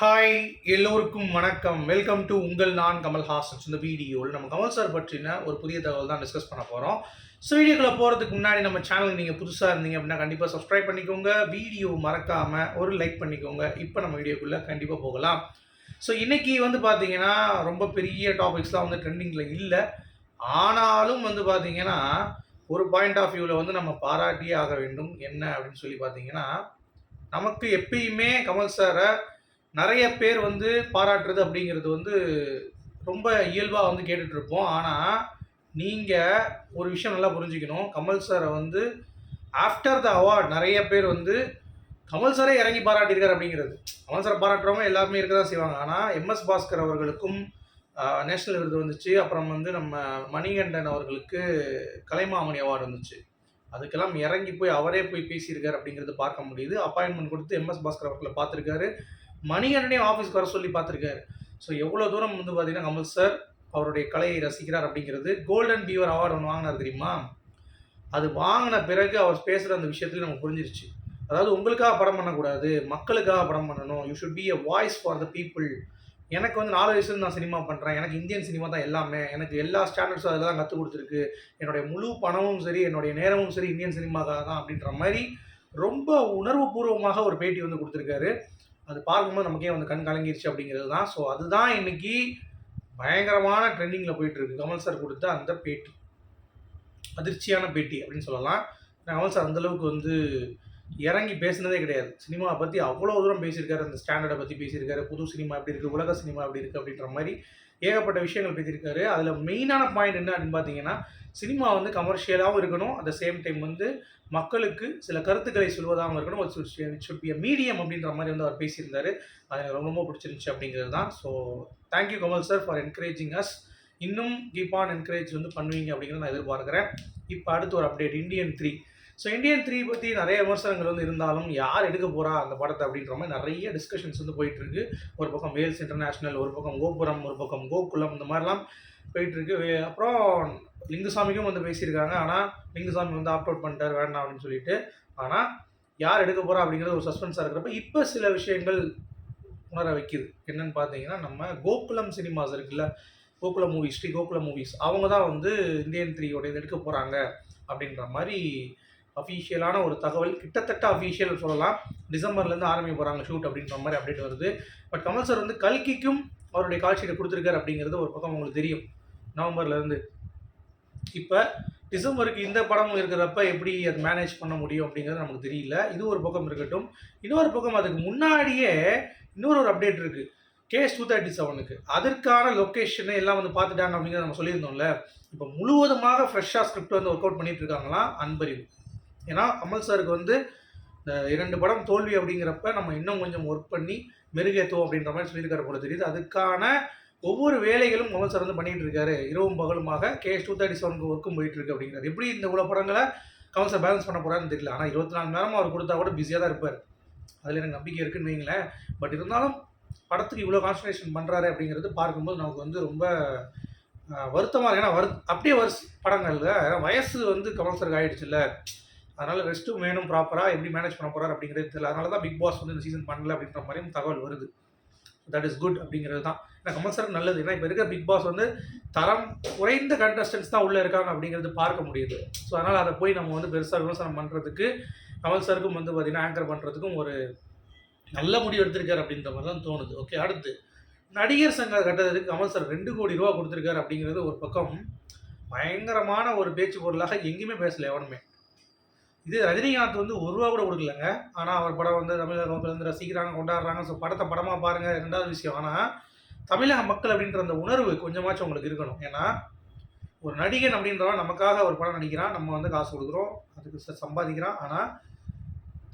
Hi எல்லோருக்கும் வணக்கம். Welcome to உங்கள் நான் கமல் ஹாசன்ஸ் இந்த வீடியோவில் நம்ம கமல் சார் பற்றின ஒரு புதிய தகவல் தான் டிஸ்கஸ் பண்ண போகிறோம் ஸோ வீடியோக்குள்ள போகிறதுக்கு முன்னாடி நம்ம சேனலுக்கு நீங்கள் புதுசாக இருந்தீங்க அப்படின்னா கண்டிப்பாக சப்ஸ்கிரைப் பண்ணிக்கோங்க. வீடியோ மறக்காமல் ஒரு லைக் பண்ணிக்கோங்க. இப்போ நம்ம வீடியோக்குள்ளே கண்டிப்பாக போகலாம். ஸோ இன்றைக்கி வந்து பார்த்தீங்கன்னா ரொம்ப பெரிய டாபிக்ஸ்லாம் வந்து ட்ரெண்டிங்கில் இல்லை. ஆனாலும் வந்து பார்த்தீங்கன்னா ஒரு பாயிண்ட் ஆஃப் வியூவில் வந்து நம்ம பாராட்டியே ஆக வேண்டும். என்ன அப்படின்னு சொல்லி பார்த்தீங்கன்னா நமக்கு எப்பயுமே கமல் சாரை நிறைய பேர் வந்து பாராட்டுறது அப்படிங்கிறது வந்து ரொம்ப இயல்பாக வந்து கேட்டுட்ருப்போம் ஆனால் நீங்கள் ஒரு விஷயம் நல்லா புரிஞ்சுக்கணும். கமல் சாரை வந்து ஆஃப்டர் த அவார்ட் நிறைய பேர் வந்து கமல் சாரே இறங்கி பாராட்டியிருக்கார் அப்படிங்கிறது. கமல் சாரை பாராட்டுறவங்க எல்லாருமே இருக்க தான் செய்வாங்க. ஆனால் எம்எஸ் பாஸ்கர் அவர்களுக்கும் நேஷ்னல் விருது வந்துச்சு. அப்புறம் வந்து நம்ம மணிகண்டன் அவர்களுக்கு கலைமாமணி அவார்டு வந்துச்சு. அதுக்கெல்லாம் இறங்கி போய் அவரே போய் பேசியிருக்காரு அப்படிங்கிறது பார்க்க முடியுது. அப்பாயின்மெண்ட் கொடுத்து எம்எஸ் பாஸ்கர் அவர்களை பார்த்துருக்காரு. மணிகண்டனையும் ஆஃபீஸ்க்கு வர சொல்லி பார்த்துருக்காரு. ஸோ எவ்வளோ தூரம் வந்து பார்த்தீங்கன்னா கமல் சார் அவருடைய கலையை ரசிக்கிறார் அப்படிங்கிறது கோல்டன் பீவர் அவார்டு ஒன்று வாங்கினார் தெரியுமா? அது வாங்கின பிறகு அவர் பேசுகிற அந்த விஷயத்துலேயும் நமக்கு புரிஞ்சிருச்சு. அதாவது உங்களுக்காக படம் பண்ணக்கூடாது மக்களுக்காக படம் பண்ணணும் you should be a voice for the people எனக்கு வந்து நாலு வயசுல நான் சினிமா பண்ணுறேன் எனக்கு இந்தியன் சினிமா தான் எல்லாமே எனக்கு எல்லா ஸ்டாண்டர்ட்ஸும் அதில் தான் கற்றுக் கொடுத்துருக்கு. என்னுடைய முழு பணமும் சரி என்னுடைய நேரமும் சரி இந்தியன் சினிமாக்காக தான் அப்படின்ற மாதிரி ரொம்ப உணர்வுபூர்வமாக ஒரு பேட்டி வந்து கொடுத்துருக்காரு. அது பார்க்கும்போது நமக்கே வந்து கண் கலங்கிருச்சு அப்படிங்கிறது தான். ஸோ அதுதான் இன்னைக்கு பயங்கரமான ட்ரெண்டிங்கில் போயிட்டுருக்கு. கமல் சார் கொடுத்த அந்த பேட்டி. அதிர்ச்சியான பேட்டி அப்படின்னு சொல்லலாம். கமல் சார் அந்தளவுக்கு வந்து இறங்கி பேசினதே கிடையாது. சினிமாவை பற்றி அவ்வளோ தூரம் பேசியிருக்காரு. அந்த ஸ்டாண்டர்டை பற்றி பேசியிருக்காரு. புது சினிமா எப்படி இருக்குது உலக சினிமா எப்படி இருக்குது அப்படின்ற மாதிரி ஏகப்பட்ட விஷயங்கள் பேசியிருக்காரு. அதில் மெயினான பாயிண்ட் என்ன அப்படின்னு பார்த்தீங்கன்னா சினிமா வந்து கமர்ஷியலாகவும் இருக்கணும். அட் த சேம் டைம் வந்து மக்களுக்கு சில கருத்துக்களை சொல்வதாகவும் இருக்கணும். இட் ஷுட் பி மீடியம் அப்படின்ற மாதிரி வந்து அவர் பேசியிருந்தார். அது எனக்கு ரொம்ப ரொம்ப பிடிச்சிருந்துச்சு அப்படிங்கிறது தான் so thank you Kamal sir for encouraging us இன்னும் கீப் ஆன் என்கரேஜ் வந்து பண்ணுவீங்க அப்படிங்கிறத நான் எதிர்பார்க்குறேன். இப்போ அடுத்து ஒரு update Indian three so Indian three பற்றி நிறைய விமர்சனங்கள் வந்து இருந்தாலும் யார் எடுக்க போகிறா அந்த படத்தை அப்படின்ற மாதிரி நிறைய டிஸ்கஷன்ஸ் வந்து போயிட்டுருக்கு ஒரு பக்கம் வேல்ஸ் இன்டர்நேஷ்னல் ஒரு பக்கம் கோபுரம் ஒரு பக்கம் கோகுலம் இந்த மாதிரிலாம் போயிட்டுருக்கு. அப்புறம் லிங்குசாமிக்கும் வந்து பேசியிருக்காங்க. ஆனால் லிங்குசாமி வந்து ஆப்ட் அவுட் பண்ணிட்டார். வேண்டாம் அப்படின்னு சொல்லிட்டு. ஆனால் யார் எடுக்க போகிறா அப்படிங்கிறது ஒரு சஸ்பென்ஸாக இருக்கிறப்ப இப்போ சில விஷயங்கள் உணர வைக்குது. என்னன்னு பார்த்தீங்கன்னா நம்ம கோகுலம் சினிமாஸ் இருக்குல்ல? கோகுலம் மூவிஸ் ஸ்ரீ கோகுலம் மூவிஸ் அவங்க தான் வந்து இந்தியன் த்ரீயோட இது எடுக்க போகிறாங்க அப்படின்ற மாதிரி அஃபீஷியலான ஒரு தகவல் கிட்டத்தட்ட அஃபீஷியல் சொல்லலாம். டிசம்பர்லேருந்து ஆரம்பிக்க போகிறாங்க ஷூட் அப்படின்ற மாதிரி அப்டேட் வருது. பட் கமல் சார் வந்து கல்கிக்கும் அவருடைய காட்சியை கொடுத்துருக்காரு அப்படிங்கிறது ஒரு பக்கம் உங்களுக்கு தெரியும். நவம்பர்லேருந்து இப்போ டிசம்பருக்கு இந்த படம் இருக்கிறப்ப எப்படி அது மேனேஜ் பண்ண முடியும் அப்படிங்கிறது நமக்கு தெரியல. இது ஒரு பக்கம் இருக்கட்டும். இன்னொரு பக்கம் அதுக்கு முன்னாடியே இன்னொரு ஒரு அப்டேட் இருக்குது கேஸ் டூ தேர்ட்டி செவனுக்கு அதற்கான லொக்கேஷனை எல்லாம் வந்து பார்த்துட்டாங்க அப்படிங்கிறத நம்ம சொல்லியிருந்தோம்ல. இப்போ முழுவதுமாக ஃப்ரெஷ்ஷாக ஸ்கிரிப்ட் வந்து ஒர்க் அவுட் பண்ணிட்டு இருக்காங்களாம் அன்பறிவு. ஏன்னா கமல் சாருக்கு வந்து இந்த இரண்டு படம் தோல்வி அப்படிங்கிறப்ப நம்ம இன்னும் கொஞ்சம் ஒர்க் பண்ணி மெருகேத்துவோம் அப்படின்ற மாதிரி சொல்லியிருக்காரு போல தெரியுது. அதுக்கான ஒவ்வொரு வேலைகளும் முதல் சார் வந்து பண்ணிகிட்டு இருக்காரு. இரவும் பகலுமாக கேஎஸ் டூ தேர்ட்டி செவனுக்கு ஒர்க்கும் போயிட்டு இருக்கு அப்படிங்கிறார். எப்படி இந்த இவ்வளோ படங்களை கமல் சார் பேலன்ஸ் பண்ண போறாருன்னு தெரியல. ஆனால் இருபத்தி நாலு நேரமும் அவர் கொடுத்தா கூட பிஸியாக தான் இருப்பார். அதில் எனக்கு நம்பிக்கை இருக்குன்னு வைங்களேன். பட் இருந்தாலும் படத்துக்கு இவ்வளோ கான்சன்ட்ரேஷன் பண்ணுறாரு அப்படிங்கிறது பார்க்கும்போது நமக்கு வந்து ரொம்ப வருத்தமாக இருக்கு. ஏன்னா வரு அப்படியே வருஷ படங்கள் வயசு வந்து கமல் சாருக்கு ஆயிடுச்சுல்ல. அதனால ரெஸ்ட்டும் வேணும் ப்ராப்பராக எப்படி மேனேஜ் பண்ண போறாரு அப்படிங்கிறது தெரியல. அதனால தான் பிக் பாஸ் வந்து இந்த சீசன் பண்ணல அப்படின்ற மாதிரியும் தகவல் வருது. தட் இஸ் குட் அப்படிங்கிறது தான். ஏன்னா கமல் சார் நல்லது. ஏன்னா இப்போ இருக்க பிக் பாஸ் வந்து தரம் குறைந்த கண்டஸ்டன்ஸ் தான் உள்ளே இருக்காங்க அப்படிங்கிறது பார்க்க முடியுது. ஸோ அதனால் அதை போய் நம்ம வந்து பெருசாக விமர்சனம் பண்ணுறதுக்கு கமல் சருக்கும் வந்து பார்த்தீங்கன்னா ஆங்கர் பண்ணுறதுக்கும் ஒரு நல்ல முடிவு எடுத்திருக்காரு அப்படின்ற மாதிரி தான் தோணுது. ஓகே அடுத்து. நடிகர் சங்க கட்டத்துக்கு கமல் சார் ரெண்டு கோடி ரூபா கொடுத்துருக்காரு அப்படிங்கிறது ஒரு பக்கம் பயங்கரமான ஒரு பேச்சு பொருளாக எங்கேயுமே பேசல எவனுமே. இது ரஜினிகாந்த் வந்து ஒரு ரூபா கூட கொடுக்கலங்க ஆனால் அவர் படம் வந்து தமிழகம் பிறந்து வந்து ரசிக்கிறாங்க கொண்டாடுறாங்க. ஸோ படத்தை படமாக பாருங்கள் ரெண்டாவது விஷயம். ஆனால் தமிழக மக்கள் அப்படின்ற அந்த உணர்வு கொஞ்சமாச்சும் உங்களுக்கு இருக்கணும். ஏன்னா ஒரு நடிகன் அப்படின்றவன் நமக்காக ஒரு படம் நடிக்கிறான் நம்ம வந்து காசு கொடுக்குறோம் அதுக்கு சம்பாதிக்கிறான். ஆனால்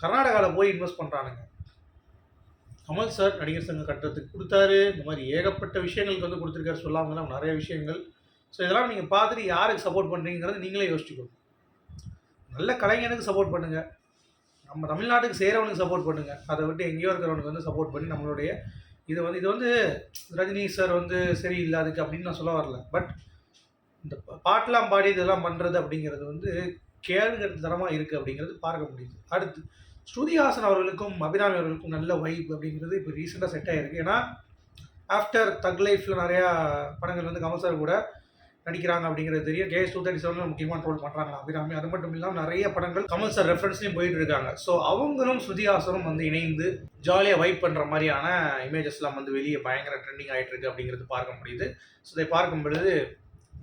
கர்நாடகாவில் போய் இன்வெஸ்ட் பண்ணுறானுங்க கமல் சார் நடிகர் சங்க கட்டுறதுக்கு கொடுத்தாரு. இந்த மாதிரி ஏகப்பட்ட விஷயங்களுக்கு வந்து கொடுத்துருக்காரு. சொல்லாமல் நிறைய விஷயங்கள். ஸோ இதெல்லாம் நீங்கள் பார்த்துட்டு யாருக்கு சப்போர்ட் பண்ணுறீங்கிறது நீங்களே யோசிச்சுக்கணும் நல்ல கலைஞனுக்கு சப்போர்ட் பண்ணுங்கள் நம்ம தமிழ்நாட்டுக்கு செய்கிறவனுக்கு சப்போர்ட் பண்ணுங்கள் அதை விட்டு எங்கேயோ இருக்கிறவனுக்கு வந்து சப்போர்ட் பண்ணி நம்மளுடைய இது வந்து இது வந்து ரஜினி சார் வந்து சரியில்லை அதுக்கு அப்படின்னு நான் சொல்ல வரல. பட் இந்த பாட்டெலாம் பாடி இதெல்லாம் பண்ணுறது அப்படிங்கிறது வந்து கேளுங்கிறது தரமாக இருக்குது அப்படிங்கிறது பார்க்க முடியுது. அடுத்து ஸ்ருதிஹாசன் அவர்களுக்கும் அபிராமி அவர்களுக்கும் நல்ல வைப் அப்படிங்கிறது இப்போ ரீசெண்டாக செட் ஆகிருக்கு ஏன்னா ஆஃப்டர் தக் லைஃப்பில் நிறையா படங்கள் வந்து கமல் சார் கூட நடிக்கிறாங்க அப்படிங்கிறது தெரியும். கேஎஸ் டூ தேர்ட்டி செவனில் முக்கியமாக பண்ணுறாங்க அபிராமி. அது மட்டும் இல்லாமல் நிறைய படங்கள் கமல் சார் ரெஃபரன்ஸ்லையும் போயிட்டு இருக்காங்க. ஸோ அவங்களும் ஸ்ருதிஹாசனும் வந்து இணைந்து ஜாலியாக வைப் பண்ணுற மாதிரியான இமேஜஸ்லாம் வந்து வெளியே பயங்கர ட்ரெண்டிங் ஆகிட்டு இருக்கு அப்படிங்கிறது பார்க்க முடியுது. ஸோ இதை பார்க்கும் பொழுது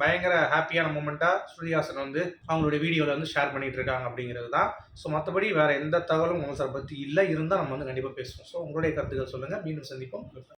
பயங்கர ஹாப்பியான மூமெண்ட்டாக ஸ்ருதிஹாசன் வந்து அவங்களுடைய வீடியோவில் வந்து ஷேர் பண்ணிட்டு இருக்காங்க அப்படிங்கிறது தான். ஸோ மற்றபடி வேறு எந்த தகவலும் கமல் சார் பற்றி இல்லை. இருந்தால் நம்ம வந்து கண்டிப்பாக பேசுவோம். ஸோ உங்களுடைய கருத்துக்கள் சொல்லுங்கள் மீண்டும் சந்திப்போம்.